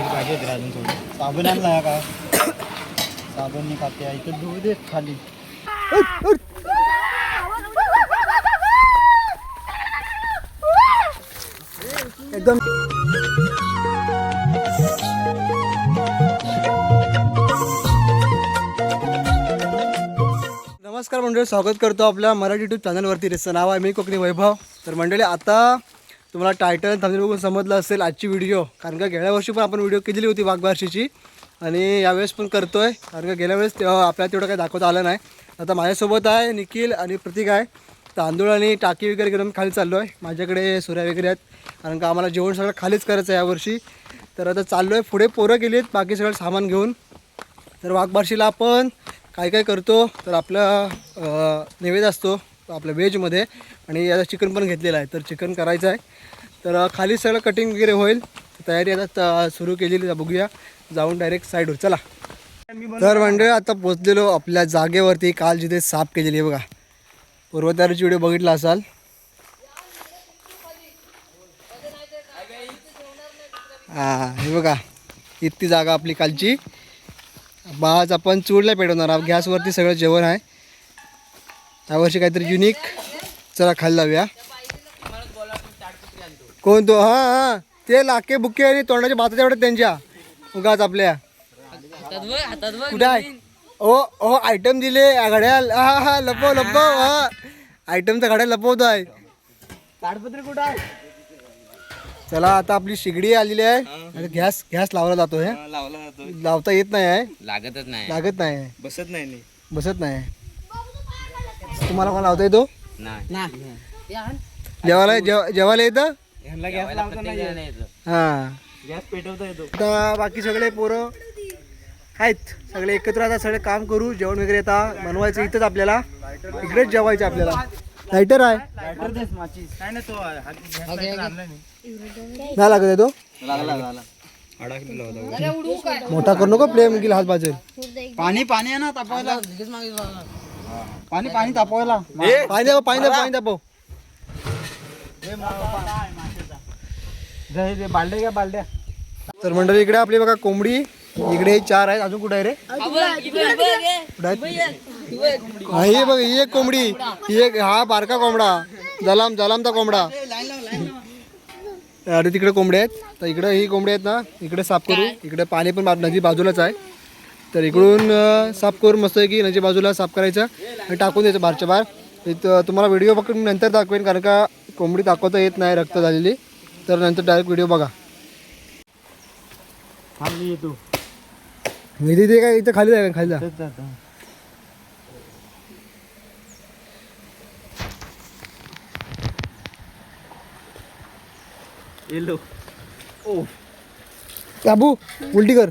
तेल पाहिजे होते अजून थोडं. साबण आणला का? साबण खाते इथं धुऊ दे खाली. एकदम. नमस्कार मंडळी स्वागत करतो आपल्या मराठी यूट्यूब चॅनलवरती त्याचं नाव आहे मी कोकणी वैभव. तर मंडळी आता तुम्हाला टायटल थांबून बघून समजलं असेल आजची व्हिडिओ कारण का गेल्या वर्षी पण आपण व्हिडिओ केलेली होती वाघबारशीची. आणि यावेळेस पण करतो आहे कारण का गेल्या वेळेस तेव्हा आपल्याला तेवढं काही दाखवता आलं नाही. आता माझ्यासोबत आहे निखिल आणि प्रतीक आहे. तांदूळ आणि टाकी वगैरे घेऊन खाली चाललो आहे माझ्याकडे सुऱ्या वगैरे आहेत. कारण का आम्हाला जेवण सगळं खालीच करायचं आहे यावर्षी. तर आता चाललो आहे पुढे पोरं गेली आहेत बाकी सगळं सामान घेऊन. तर वाघबारशीला आपण काय काय करतो? तर आपला नैवेद्य असतो. आपल्या व्हेजमध्ये आणि आता चिकन पण घेतलेलं आहे. तर चिकन करायचं आहे. तर खाली सगळं कटिंग वगैरे होईल. तयारी आता सुरू केलेली बघूया. जाऊन डायरेक्ट साईडवर चला. तर म्हणजे आता पोचलेलो आपल्या जागेवरती. काल जिथे साफ केलेली आहे बघा. पूर्वतारीची व्हिडिओ बघितला असाल. हां हे. बघा. इतकी जागा आपली कालची आज आपण चूडला पेटवणार. आहोत गॅसवरती सगळं जेवण आहे. यावर्षी काहीतरी युनिक चला खायला लावूया कोण तो? हां हां. ते लाके बुके आणि तोंडाच्या भातात एवढं त्यांच्या. उगाच आपल्या. कुठे आहे? ओ ओ आयटम दिले घड्याल. हा हा लपव लपव. हा. आयटमचा घड्याल लपवतो आहे ताडपत्री कुठं आहे? चला आता आपली शिगडी आलेली आहे. आता गॅस गॅस लावला जातो हे लावला जातो लावता येत नाही आहे. लागतच नाही. लागत नाही बसत नाही बसत नाही तुम्हाला कोण लावता येतो नाही. जेवायला जेव जेवायला येतं? हां. गॅस पेटवता येतो आता बाकी सगळे पोरं आहेत. सगळे एकत्र आता सगळे काम करू जेवण वगैरे आता बनवायचं इथंच आपल्याला. इकडेच जेवायचं आपल्याला. लायटर आहे. नाही तो आणला नाही लागत आहे तो? मोठा करू नको प्लेम गेला हात बाजेल पाणी पाणी आहे ना तापवायला. पाणी पाणी तापवायला. पाणी पाणी पाणी दाखव बालड्या घ्या बालड्या तर मंडळी इकडे आपली बघा कोंबडी. इकडे चार आहेत. अजून कुठे आहे रे? कुठं आहेत? हा, ही बघ ही एक कोंबडी. ही एक हा बारका कोंबडा. जलाम जलामचा कोंबडा. अरे तिकडे कोंबड्या आहेत. तर इकडे ही कोंबडी आहेत ना. इकडे साफ करू. इकडे पाणी पण बा- नदी बाजूलाच आहे. तर इकडून साफ करून मस्त आहे की नदी बाजूला साफ करायचं आणि टाकून द्यायचं बारच्या बार इथं तुम्हाला व्हिडिओ फक्त नंतर दाखवेन कारण का कोंबडी दाखवता येत नाही रक्त झालेली. तर नंतर डायरेक्ट व्हिडिओ बघा. थांबली येतो मी तिथे काय इथं खाली जाय खाली जा. येलो बाबू उलटी कर.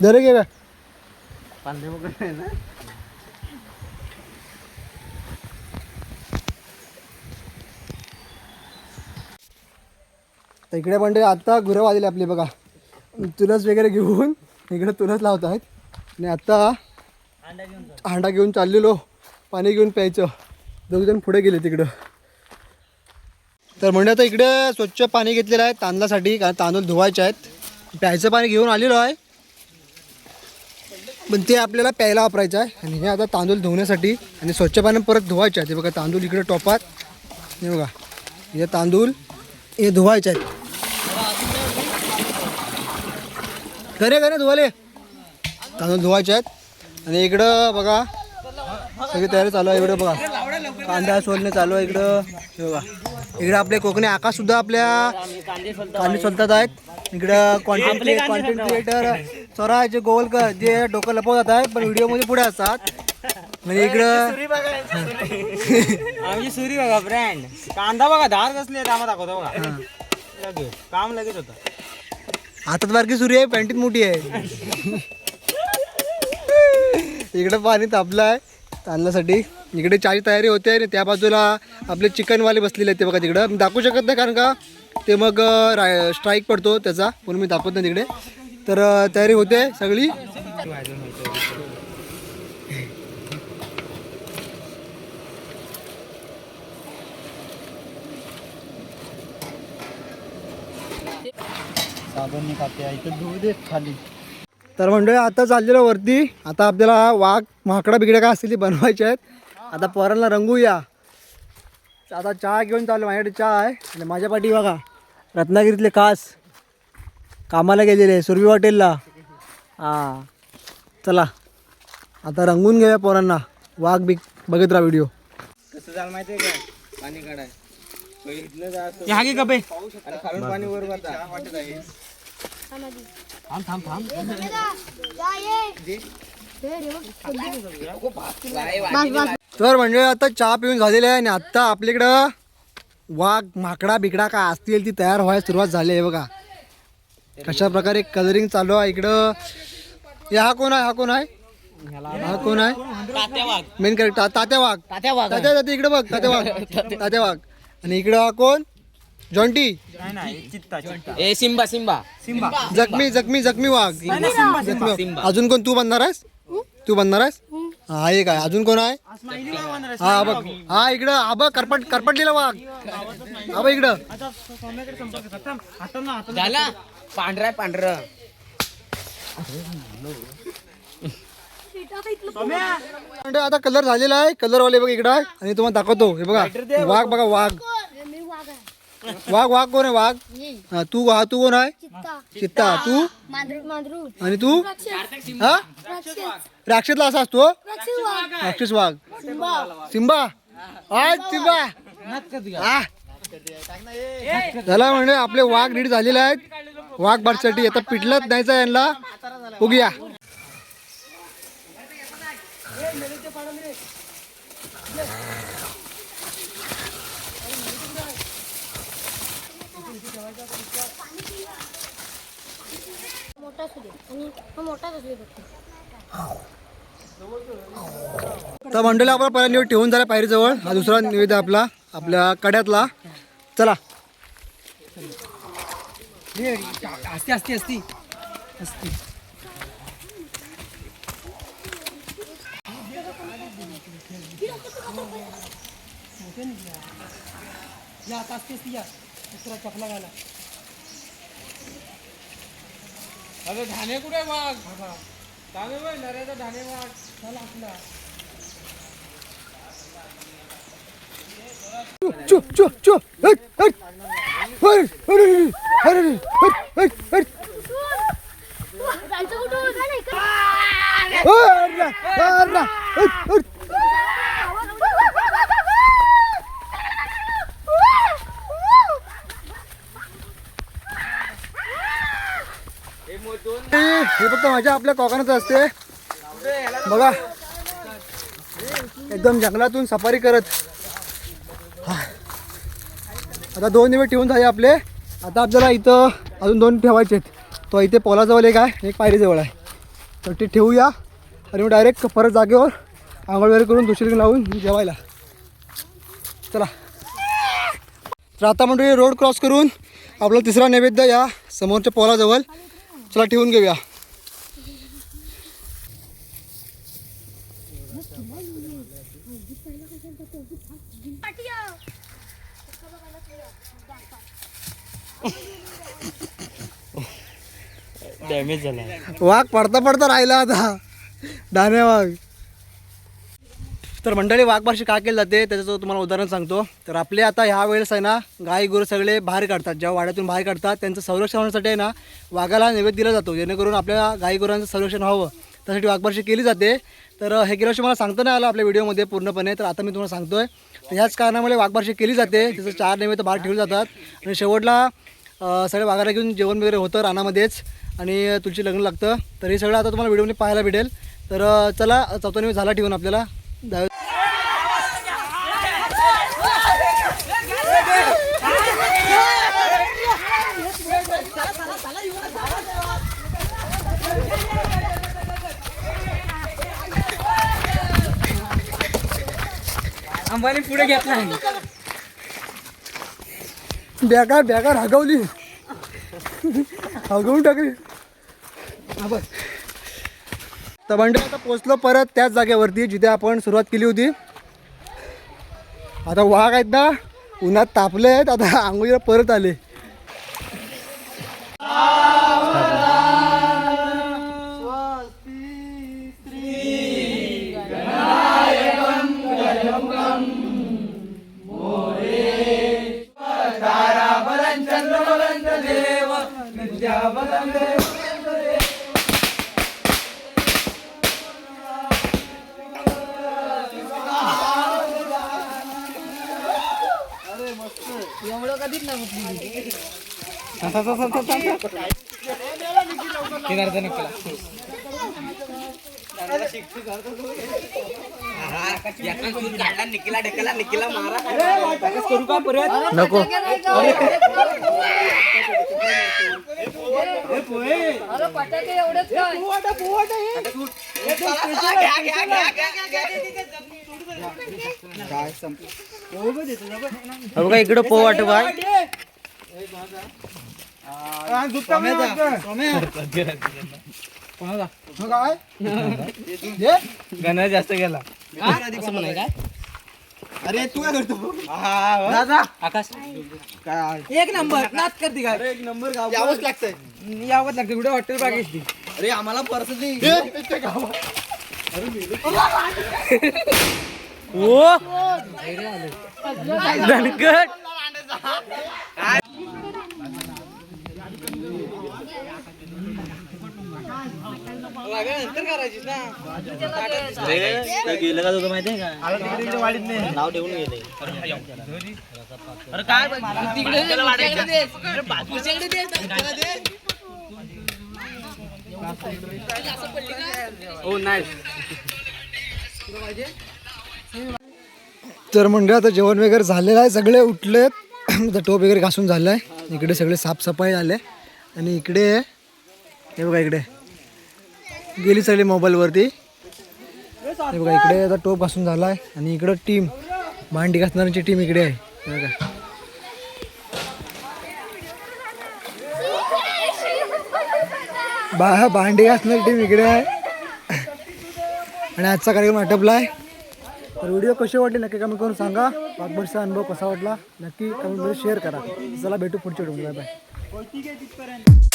दरे घे का पांढरे वगैरे ना? तर इकडे पण आता गुरं वाजले आपले बघा. तुलस वगैरे घेऊन इकडे तुलस लावत आहेत. आणि आता हांडा घेऊन चाललेलो पाणी घेऊन प्यायचं. दोघजण पुढे गेले तिकडं. तर म्हणजे आता इकडे स्वच्छ पाणी घेतलेलं आहे तांदळासाठी कारण तांदूळ धुवायचे आहेत. प्यायचं पाणी घेऊन आलेलो आहे. पण ते आपल्याला प्यायला वापरायचं आहे. आणि हे आता तांदूळ धुवण्यासाठी आणि स्वच्छ पाण्यानं परत धुवायचे आहे ते बघा तांदूळ इकडे टोपात हे बघा हे तांदूळ हे धुवायचे आहेत. घरे घरे धुवाले. तांदूळ धुवायचे आहेत. आणि इकडं बघा सगळी तयारी चालू आहे. इकडं बघा कांदा सोलणे चालू आहे इकडं. हे बघा इकडं आपले कोकणी आकाशसुद्धा आपल्या कांदे सोलतात आहेत. इकडं कॉन्टेंट क्रिएटर स्वराज गोवलकर जे डोकं लपवत आहेत पण व्हिडिओमध्ये पुढे असतात. म्हणजे इकडं आमची सुरी बघा ब्रँड कांदा बघा धार कसली आहे आम्हाला दाखवतो बघा. लगेच काम लगेच होतं. हातात बारकी सुरी आहे पॅन्टीत मोठी आहे. इकडं पाणी तापलं आहे तांदळासाठी. इकडे चहाची तयारी होते आणि त्या बाजूला आपले चिकनवाले बसलेले आहेत ते बघा तिकडं. मी दाखवू शकत नाही कारण का ते मग स्ट्राईक पडतो त्याचा. म्हणून मी दाखवत नाही तिकडे. तर तयारी होते सगळी? तर मंडळी आता चाललेलो वरती. आता आपल्याला वाघ माकडा बिगड्या काय असतील बनवायचे आहेत. आता पोरांना रंगूया. आता चहा घेऊन चाललो माझ्याकडे चहा आहे. आणि माझ्या पाठी बघा रत्नागिरीतले कास. कामाला गेलेले सुरभी हॉटेलला. हां. चला आता रंगून घेऊया पोरांना. वाघ बिग बघत राहा व्हिडिओ कसं झालं माहितीये का? पाणी काढाय. पहिलं जायचं हागे कपे आणि खालून पाणी वर वाटत आहे. थांब थांब थांब. तर म्हणजे आता चहा पिऊन झालेला आहे आणि आत्ता आपल्याकडं वाघ माकडा बिकडा काय असतील ती तयार व्हायला सुरुवात झाली आहे बघा. कशा प्रकारे कलरिंग चालू आहे इकडं? या हा कोण आहे? हा कोण आहे? हा कोण आहे? मेन कॅरेक्टर तात्या वाघ तात्या वाघ तात्या तात्या इकडे बघ तात्या वाघ तात्या वाघ आणि इकडं हा कोण? जॉन्टी. नाही नाही चित्ता चित्ता. ए सिम्बा सिम्बा सिंबा. जखमी जखमी जखमी वाघ. जखमी अजून कोण तू बनणार आहेस? तू बनणार आहेस? हा एक आहे अजून कोण आहे. हा बघ. हा इकडं. बघ करपट करपटलेला वाघ. बघ इकडं. पांढरा पांढरं. आता कलर झालेला आहे कलर वाले बघ इकडं आहे. आणि तुम्हाला दाखवतो हे बघा वाघ बघा वाघ. वाघ वाघ कोण आहे वाघ? हा, तू हा तू कोण आहे? चित्ता. तू? आणि तू? हा? राक्षसला असा असतो राक्षस वाघ. सिंबा. आज सिंबा. झाला म्हणजे आपले वाघ नीट झालेले आहेत. वाघ बारसाठी आता पिटलंच नाही आहे यांना. उगया मोठा आणि मोठाच तर मंडळी आपला पहिला निवड ठेवून झाला पायरीजवळ. हा दुसरा निवेद आपला आपल्या कड्यातला. चला. असते असते असते अरे धाने कुठे वाघ धाने बघ नऱ्याचा धाने वाघ चला आपला चो चो चो हट, अरे, अरे, हे हे फक्त माझ्या आपल्या कोकणात असते. बघा. एकदम जंगलातून सफारी करत हा. आता दोन दिवस ठेवून झाले आपले. आता आपल्याला इथं अजून दोन ठेवायचे आहेत. तो इथे पोलाजवळ एक आहे एक पायरीजवळ आहे. तर ते ठेवूया. आणि मग डायरेक्ट परत जागेवर आंघोळ वगैरे करून दुसरी लावून जेवायला. चला. तर आता म्हणजे रोड क्रॉस करून आपला तिसरा नैवेद्य या समोरच्या पोलाजवळ. चला ठेवून घेऊया. डॅमेज झाला. वाघ पडता पडता राहिला आता. डाने वाघ. तर मंडळी वाघबारशी का केलं जाते? त्याचं तुम्हाला उदाहरण सांगतो. तर आपले आता ह्या वेळेस आहे ना गाई गुरु सगळे बाहेर काढतात. जेव्हा वाड्यातून बाहेर काढतात त्यांचं संरक्षण होण्यासाठी आहे ना वाघाला नैवेद्य दिला जातो. जेणेकरून आपल्या गाई गुरांचं संरक्षण व्हावं. त्यासाठी वाघबारशी केली जाते. तर हे गेल्या वर्षी मला सांगता नाही आलं आपल्या व्हिडिओमध्ये पूर्णपणे तर आता मी तुम्हाला सांगतोय. तर ह्याच कारणामुळे वाघबारशी केली जाते. तिचं चार नैवेद्य बाहेर ठेवले जातात. आणि शेवटला अ, सगळे वाघाला घेऊन जेवण वगैरे होतं रानामध्येच. आणि तुळशी लग्न लागतं. तर हे सगळं आता तुम्हाला व्हिडिओमध्ये पाहायला भेटेल. तर चला चौथा निवेद झाला ठेवून आपल्याला. जाऊ पुढे घेतला बेकार बेकार हगवली. हगवून टाकली. तर म्हणजे आता पोचलो परत त्याच जागेवरती जिथे आपण सुरुवात केली होती. आता वाघ आहेत ना उन्हात तापले आहेत आता आंघोळीला परत आले. पंजाब किधर से निकला ढेकला निकिला मारा करू का परत नको बघा इकडं पो वाट बाय. गणा जास्त गेला. अरे तू काय करतो? दादा. आकाश. एक नंबर नाच करते काय? एक नंबर गाव यावंच लागतंय. यावं लागतं कुठे हॉटेल बागेच ती अरे आम्हाला पर्सनली ओ! धनकट गेलं का तुझं माहितीये का वाडीत नाही नाव ठेवून गेले अरे काय तिकडे हो नाही तर म्हणजे आता जेवण वगैरे झालेलं आहे सगळे उठलेत. आता टोप वगैरे घासून झालं आहे इकडे सगळे साफसफाई झाले आणि इकडे हे बघा इकडे. गेली सगळी मोबाईलवरती हे बघा इकडे आता टोप घासून झाला आहे आणि इकडं टीम भांडी घासणाऱ्यांची टीम इकडे आहे. हे बघा. बा भांडी घासणारी टीम इकडे आहे. आणि आजचा कार्यक्रम आटपला आहे तर व्हिडिओ कसे वाटले नक्की कमेंट करून सांगा. बागबरचा अनुभव कसा वाटला? नक्की कमेंटमध्ये शेअर करा. चला भेटू पुढच्या व्हिडिओ बाय